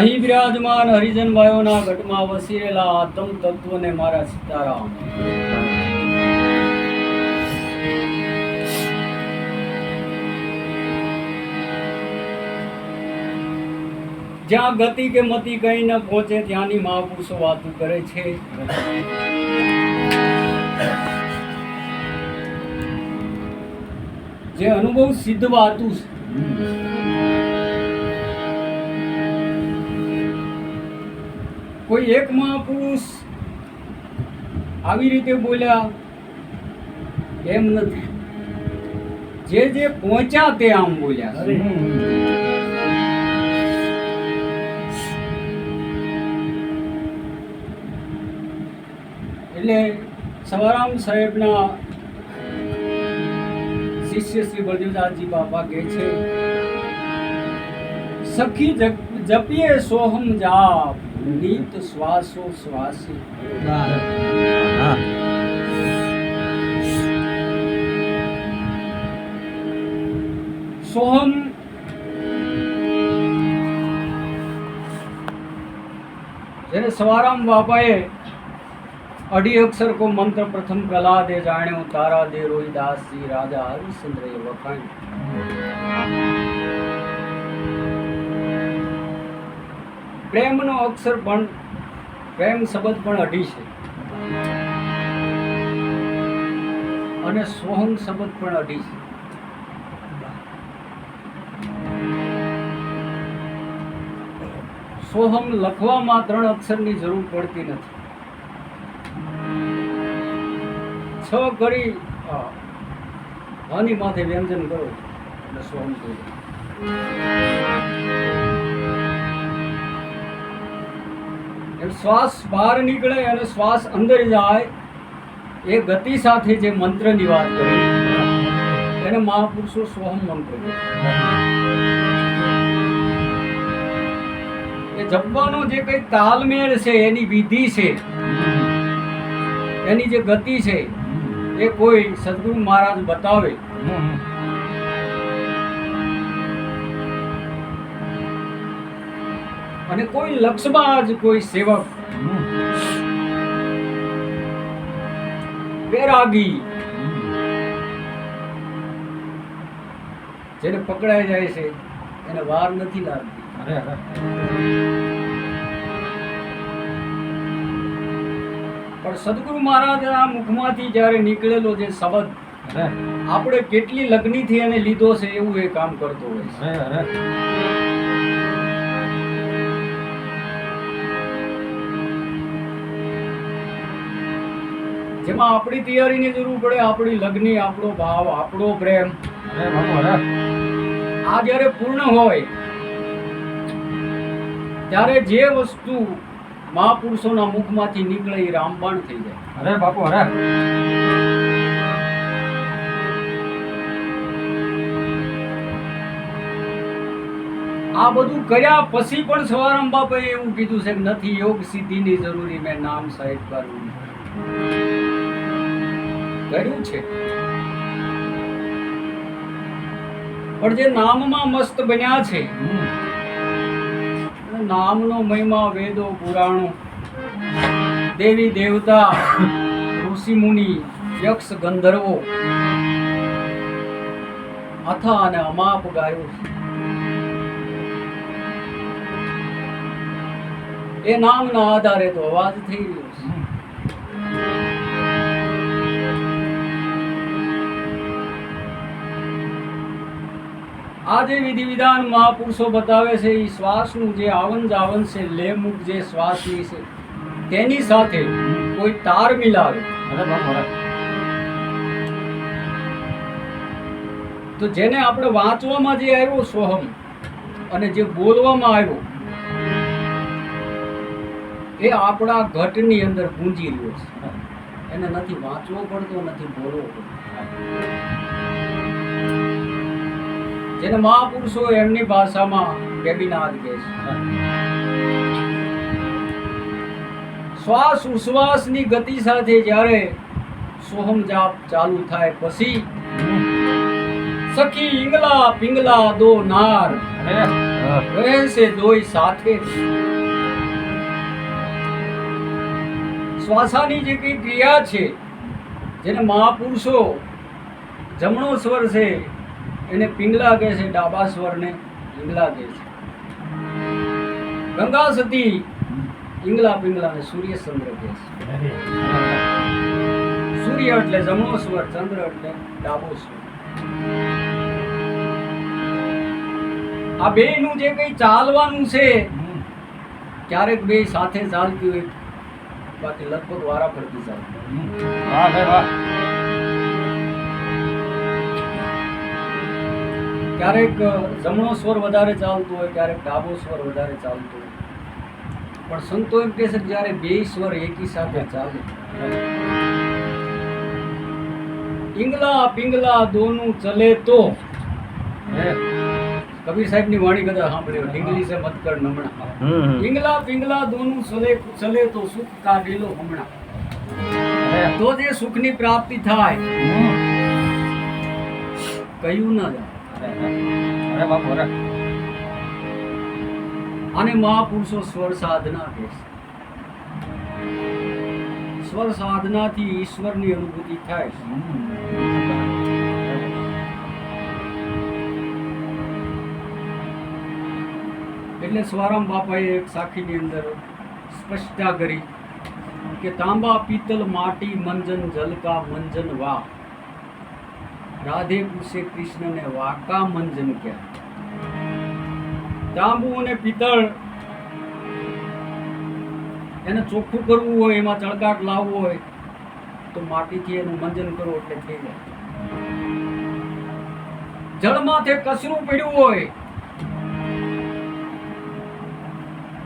અહીં બિરાજમાન હરિજન ભાઈઓના ઘટમાં વસી રહેલા આત્મ તત્વને મારા સીતારામ. જ્યાં ગતિ કે મતિ કઈ ન પહોંચે ત્યાંની મહાપુરુષો વાતું કરે છે. જે અનુભવ સિદ્ધ વાતું છે. કોઈ એક મહાપુરુષ આવી રીતે બોલ્યા એમ નથી. જે જે પહોંચ્યા તે આમ બોલ્યા. એટલે સવારામ સાહેબના શિષ્ય શ્રી બળદેવદાસજી બાપા કહે છે સખી જપ- જપીએ સોહમ જાપ. નીત શ્વાસો શ્વાસી સોહમ જેને સવારામ બાપાએ અઢી અક્ષર કો મંત્ર પ્રથમ પ્રહલાદે જાણ્યો તારા દે રોહિદાસજી, રાજા હરિશ્ચંદ્રએ વખાણ પ્રેમનો અક્ષર પણ, પ્રેમ શબ્દ પણ અઢી છે. અને સોહમ શબ્દ પણ અઢી છે. સોહમ લખવામાં ત્રણ અક્ષરની જરૂર પડતી નથી. છ કરી હની માથે વ્યંજન કરો. એટલે સોહમ થઈ શ્વાસ બહાર નીકળે અને શ્વાસ અંદર જાય, એ ગતિ સાથે જે મંત્રની વાત કરી, એને મહાપુરુષો સ્વહમ મંત્ર એ જપવાનો જે કઈ તાલમેળ છે, એની વિધિ છે, એની જે ગતિ છે, એ કોઈ સદગુરુ મહારાજ બતાવે. અને કોઈ લક્ષબાજ, કોઈ સેવક. બેરાગી. જેને પકડાઈ જાય છે, એને વાર નથી લાગતી. પણ સદગુરુ મહારાજના મુખમાંથી જ્યારે નીકળેલો જે શબ્દ, આપણે કેટલી લગ્નીથી એને લીધો છે, એવું એ કામ કરતો હોય છે. જેમાં આપણી તૈયારીની જરૂર પડે આપણી લગ્ન આપણો ભાવ આપણો પ્રેમ. આ જ્યારે પૂર્ણ હોય ત્યારે જે વસ્તુ મહાપુરુષોના મુખમાંથી નીકળે એ રામબાણ થઈ જાય. અરે બાપુ અરે. આ બધું કર્યા પછી પણ સવારામ બાપાએ એવું કીધું છે કે નથી યોગ સિદ્ધિની જરૂરી મેં નામ સાહેબ કરવું કર્યું છે. પણ જે નામમાં મસ્ત બન્યા છે નામનો મહિમા, વેદો, પુરાણો. દેવી, દેવતા, ઋષિ, મુનિ, યક્ષ, ગંધર્વો. અથા અને અમાપ ગાયો એ નામના આધારે તો અવાજ થઈ રહ્યો છે. આ જે વિધિ વિધાન મહાપુરુષો બતાવે છે એ શ્વાસનું જે આવન જાવન છે લે મુખ જે શ્વાસની છે તેની સાથે કોઈ તાર મિલાવે. તો જેને આપણે વાંચવામાં જે આવ્યો સોહમ અને જે બોલવામાં આવ્યો એ આપણા ઘટની અંદર ગુંજી રહ્યો છે. એને નથી વાંચવો પડતો નથી બોલવો પડતો. જેને મહાપુરુષો એમની ભાષામાં કેબિનાદ કહે છે. શ્વાસ ઉશ્વાસની ગતિ સાથે જ્યારે સોહમ જાપ ચાલુ થાય પછી સખી ઇંગલા પિંગલા દો નાર. રહેશે દોઈ સાથે. શ્વાસાની જે કઈ ક્રિયા છે, જેને મહાપુરુષો જમણો સ્વર છે એને પિંગલા કહે છે ડાબા સ્વરને પિંગલા કહે છે. ગંગા સતી પિંગલા ને સૂર્ય ચંદ્ર કહે છે. સૂર્ય એટલે જમણો સ્વર ચંદ્ર એટલે ડાબો સ્વર આ બે નું જે કઈ ચાલવાનું છે ક્યારેક બે સાથે ચાલતી હોય બાકી લગભગ વારા ફરતી ચાલતી ક્યારેક જમણો સ્વર વધારે ચાલતો હોય ક્યારેક ડાબો સ્વર વધારે ચાલતો હોય. પણ સંતો એમ કહે છે કે જ્યારે બે સ્વર એકી સાથે ચાલે પિંગલા પિંગલા દોનું ચલે તો કબીર સાહેબની વાણી કદાચ સાંભળ્યો ઢીંગલી છે મતકર નમણા. પિંગલા પિંગલા દોનું ચલે ચલે તો સુખ કાઢેલો હમણાં. તો જે સુખની પ્રાપ્તિ થાય કયું ના જાય. આને મહાપુરુષો સ્વર સાધના કહે છે. સ્વર સાધનાથી ઈશ્વરની અનુભૂતિ થાય એટલે સ્વારામ બાપાએ એક સાખીની અંદર સ્પષ્ટતા કરી કે તાંબા પિત્તલ માટી મંજન જલકા મંજન વા. રાધે પૂછે કૃષ્ણને વાકા મંજન કહેવાય તાંબુ અને પિત્તળ એને ચોખ્ખું કરવું હોય, એમાં ચળકાટ લાવવો હોય, તો માટીથી એનું મંજન કરો એટલે થઈ જાય. જળમાંથી કચરું પડ્યું હોય,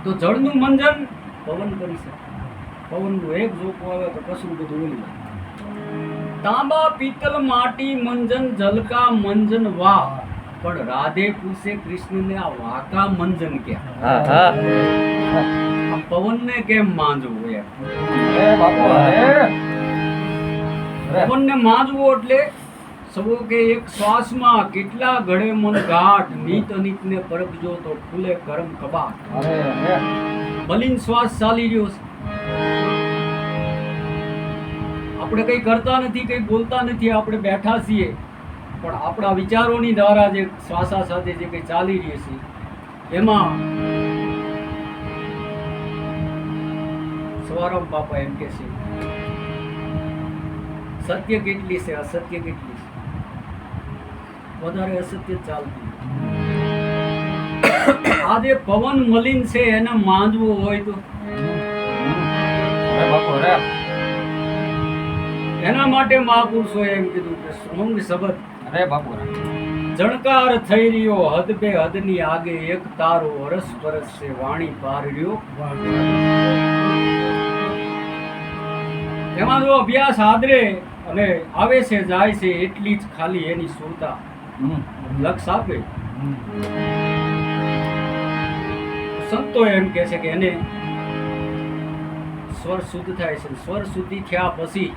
તો જળનું મંજન પવન કરી શકે. પવનનું એક ઝોકો આવે તો કશું બધું જાય. તાંબા પિત્તલ માટી મંજન જલકા મંજન વા પણ રાધે પૂછે કૃષ્ણને આ વાકા મંજન ક્યાં? આ પવનને કેમ માંજવું એમ? પવનને માંજવું એટલે સબો કે એક શ્વાસમાં કેટલા ઘડે મન ગાઢ નીત અનિતને પરખજો તો ખુલે કરમ કબાટ. બલિન શ્વાસ ચાલી રહ્યો છે. આપણે કંઈ કરતા નથી, કંઈ બોલતા નથી, આપણે બેઠા છીએ. પણ આપણા વિચારોની દ્વારા જે શ્વાસા સાથે જે કંઈ ચાલી રહી છે, એમાં સ્વરમ બાપા એમ કે છે, સત્ય કેટલી છે, અસત્ય કેટલી છે? વધારે અસત્ય ચાલતી આ જે પવન મલિન છે, એને માંજવું હોય તો એના માટે મહાપુરુષોએ એમ કીધું કે સોંગ શબ્દ જણકાર થઈ રહ્યો હદ બે હદની આગે એક તારો અરસ પરસ છે વાણી પાર રહ્યો એમાં જો અભ્યાસ આદરે અને આવે છે જાય છે એટલી જ ખાલી એની સુરતા. લક્ષ આપે. સંતો એમ કે છે કે એને સ્વર શુદ્ધ થાય છે. સ્વર શુદ્ધિ થયા પછી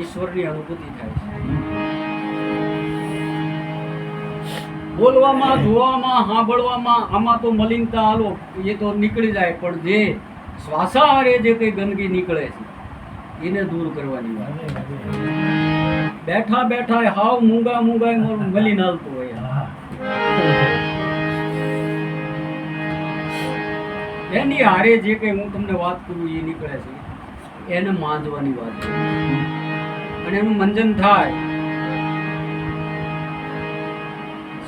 ઈશ્વરની અનુભૂતિ થાય છે. બોલવામાં, જોવામાં, સાંભળવામાં આમાં તો મલિનતા આલો એ તો નીકળી જાય, પણ જે શ્વાસાહારે જે કંઈ ગંદકી નીકળે છે, એને દૂર કરવાની વાત બેઠા બેઠા હાવ મૂંગા મૂંગા મલિન હાલતું હોય એની હારે જે કંઈ હું તમને વાત કરું, એ નીકળે છે. એને માંજવાની વાત છે. અને એનું મંજન થાય.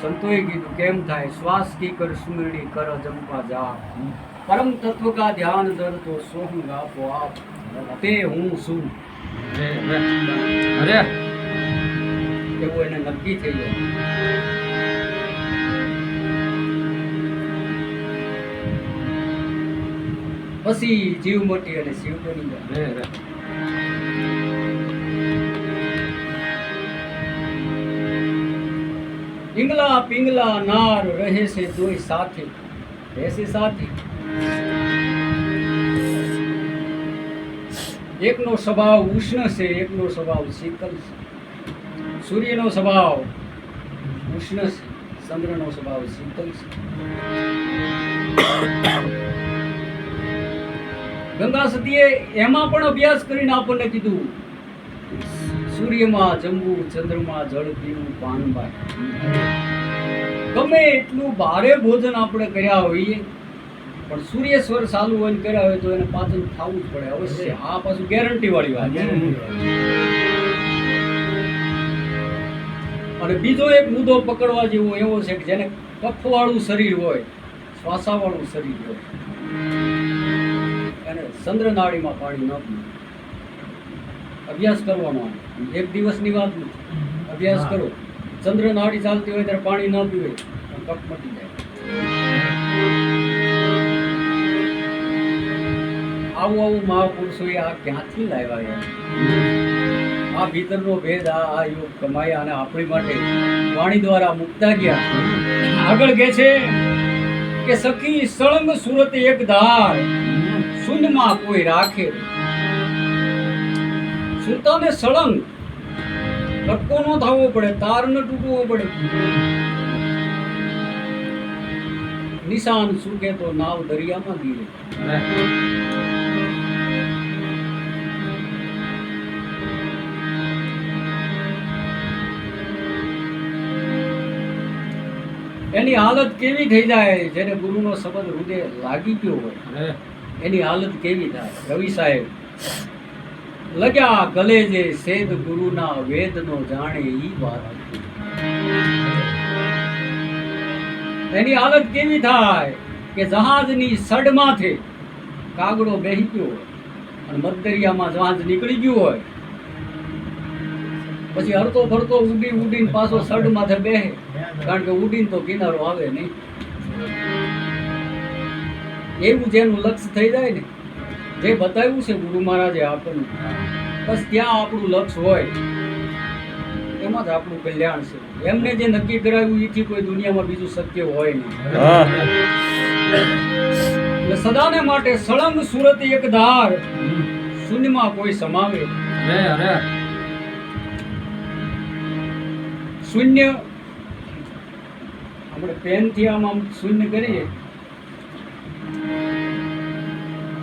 સંતોએ કીધું કેમ થાય? શ્વાસ કી કર સુમરણી કર જંપા જા. પરમ તત્વ કા ધ્યાન ધર તો સોહું ગાપો આપ. તે હું શું એવું એને નક્કી થઈ જાય પછી જીવ મોટી અને શિવ બની જાય પિંગલા પિંગલા નાર રહે છે દોય સાથે. રહેશે સાથે. એકનો સ્વભાવ ઉષ્ણ છે, એકનો સ્વભાવ શીતલ છે. સૂર્યનો સ્વભાવ ઉષ્ણ છે, ચંદ્રનો સ્વભાવ શીતલ છે. ગંગા સતીએ એમાં પણ અભ્યાસ કરીને આપણને કીધું સૂર્યમાં જમવું ચંદ્રમાં જળ પીવું પાન ગમે એટલું ભારે ભોજન આપણે કર્યા હોઈએ પણ સૂર્ય સ્વર ચાલુ હોય કર્યા હોય તો એને પાચન થવું જ પડે અવશ્ય. આ પાછું ગેરંટી વાળી વાત છે. અને બીજો એક મુદ્દો પકડવા જેવો એવો છે કે જેને કફવાળું શરીર હોય શ્વાસાવાળું શરીર હોય એને ચંદ્રનાળીમાં પાણી ન પીવું. અભ્યાસ કરવાનો એક દિવસની વાત નથી. અભ્યાસ કરો. ચંદ્રનાળી ચાલતી હોય ત્યારે પાણી ન પીવે. કપ મટી જાય. આવું આવું મહાપુરુષોએ આ ક્યાંથી લાવ્યા યાર? આ ભીતરનો ભેદ આ આ યોગ કમાયા અને આપણી માટે વાણી દ્વારા મુકતા ગયા. આગળ કે છે કે સખી સળંગ સુરત એક ધાર. સુંદમાં કોઈ રાખે સુરતાને સળંગ. ધક્કો ન થવો પડે તાર ન તૂટવો પડે. નિશાન સુકે તો નાવ દરિયામાં ગીરે. એની હાલત કેવી થઈ જાય જેને ગુરુનો શબ્દ હૃદય લાગી ગયો હોય? એની હાલત કેવી થાય? રવિ સાહેબ લગ્યા ગલે જે સેદ ગુરુના વેદનો જાણે ઈ વાત એની હાલત કેવી થાય કે જહાજની સડમાંથી કાગડો બેહી ગયો અને મધદરિયામાં જહાજ નીકળી ગયું હોય. પછી હરતો ફરતો ઉડી ઉડીને પાછો સડ માથે બેહે, કારણ કે ઉડીને તો કિનારો આવે નહીં. એવું જેનું લક્ષ્ય થઈ જાય ને જે બતાવ્યું છે ગુરુ મહારાજે આપણને બસ ત્યાં આપણું લક્ષ્ય હોય એમાં જ આપણું કલ્યાણ છે. એમને જે નક્કી કરાવ્યું એથી કોઈ દુનિયામાં બીજું સત્ય હોય નહીં. એટલે સદાને માટે સળંગ સુરત એક ધાર શૂન્યમાં કોઈ સમાવે. શૂન્ય આપણે પેનથી આમ આમ શૂન્ય કરીએ.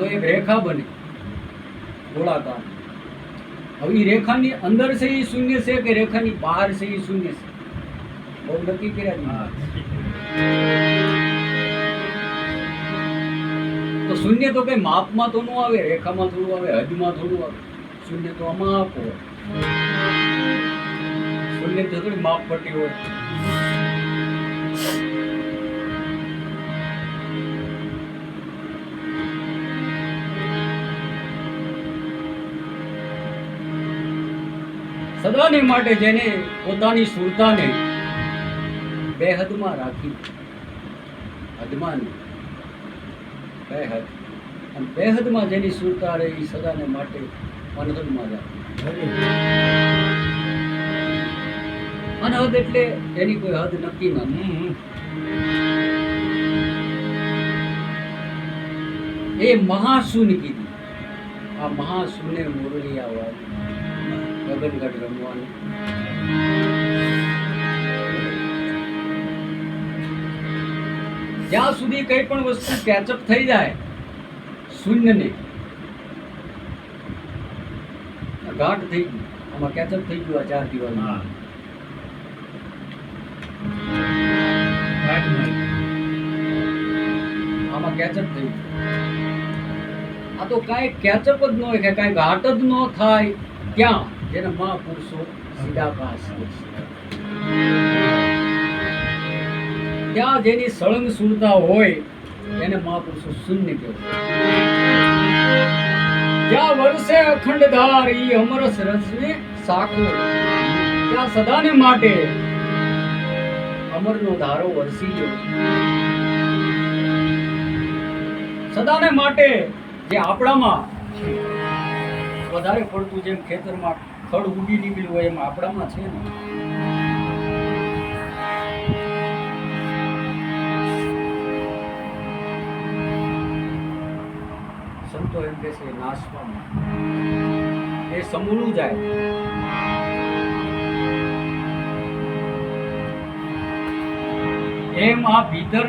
તો એક રેખા બને. ગોળાકાર. હવે એ રેખાની અંદર છે એ શૂન્ય છે કે રેખાની બહાર છે એ શૂન્ય છે? બહુ નક્કી કર્યા તો શૂન્ય તો કઈ માપમાં તો ન આવે રેખામાં થોડું આવે હદમાં થોડું આવે? શૂન્ય તો આમાં હોય શૂન્ય તો થોડી માપ પટ્ટી હોય. સદાને માટે જેને પોતાની સુરતાને બે હદમાં રાખી હદમાં બેહદ. અને બે હદમાં જેની સુરતા રહે એ સદાને માટે અનહદમાં રાખી. અનહદ એટલે એની કોઈ હદ નક્કી નથી એ મહાસુન કીધી. આ મહાસુને મુરલી આવવાની ગગનગઢ રમવાનું જ્યાં સુધી કઈ પણ વસ્તુ કેચઅપ થઈ જાય શૂન્યને ગાંઠ થઈ ગઈ આમાં કેચઅપ થઈ ગયું આ ચાર દિવસ આમાં કેચઅપ થઈ ગયું. આ તો કાંઈ કેચઅપ જ ન હોય કે કાંઈ ઘાટ જ ન થાય. ક્યાં? જેને મહાપુરુષો છે. ત્યાં જેની સળંગ સુરતા હોય એને મહાપુરુષો શૂન્ય કહેવાય જ્યાં વર્ષે અખંડ ધાર ઈ અમરસ રસને સાકો ત્યાં સદાને માટે અમરનો ધારો વરસી ગયો સદાને માટે જે આપણામાં વધારે પડતું જેમ ખેતરમાં ખડ ઉડી નીકળ્યું હોય એમ આપણામાં છે ને. સંતો એમ કે છે નાશવામાં એ સમૂળું જાય. એમ આ ભીતર